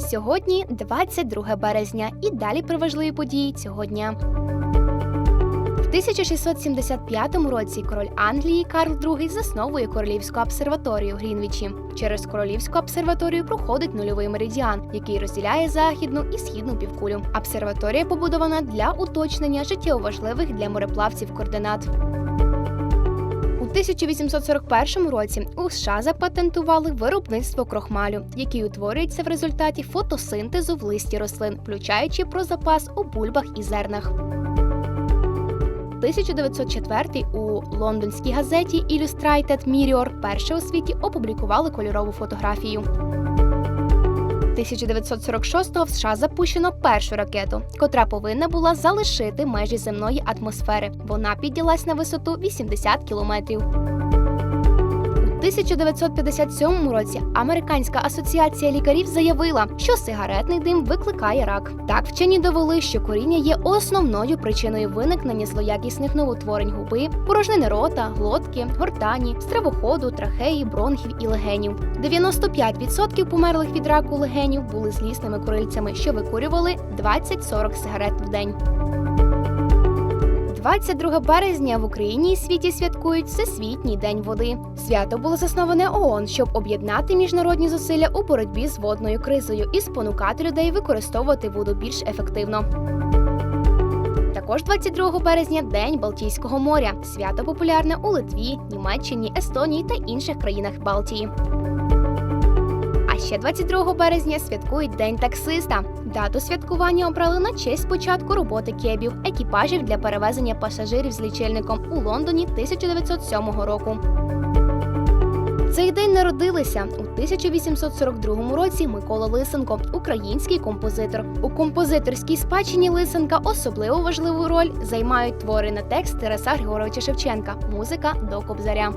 Сьогодні 22 березня і далі про важливі події цього дня. В 1675 році король Англії Карл II засновує королівську обсерваторію в Грінвічі. Через королівську обсерваторію проходить нульовий меридіан, який розділяє західну і східну півкулю. Обсерваторія побудована для уточнення життєво важливих для мореплавців координат. У 1841 році у США запатентували виробництво крохмалю, який утворюється в результаті фотосинтезу в листі рослин, включаючи про запас у бульбах і зернах. 1904 у лондонській газеті Illustrated Mirror перше у світі опублікували кольорову фотографію. 1946-го в США запущено першу ракету, котра повинна була залишити межі земної атмосфери. Вона піднялась на висоту 80 кілометрів. У 1957 році Американська асоціація лікарів заявила, що сигаретний дим викликає рак. Так вчені довели, що куріння є основною причиною виникнення злоякісних новотворень губи, порожнини рота, глотки, гортані, стравоходу, трахеї, бронхів і легенів. 95% померлих від раку легенів були злісними курильцями, що викурювали 20-40 сигарет в день. 22 березня в Україні і світі святкують Всесвітній день води. Свято було засноване ООН, щоб об'єднати міжнародні зусилля у боротьбі з водною кризою і спонукати людей використовувати воду більш ефективно. Також 22 березня День Балтійського моря. Свято популярне у Литві, Німеччині, Естонії та інших країнах Балтії. Ще 22 березня святкують День таксиста. Дату святкування обрали на честь початку роботи кебів, екіпажів для перевезення пасажирів з лічильником у Лондоні 1907 року. Цей день народилися у 1842 році Микола Лисенко, український композитор. У композиторській спадщині Лисенка особливо важливу роль займають твори на текст Тараса Григоровича Шевченка, музика до Кобзаря.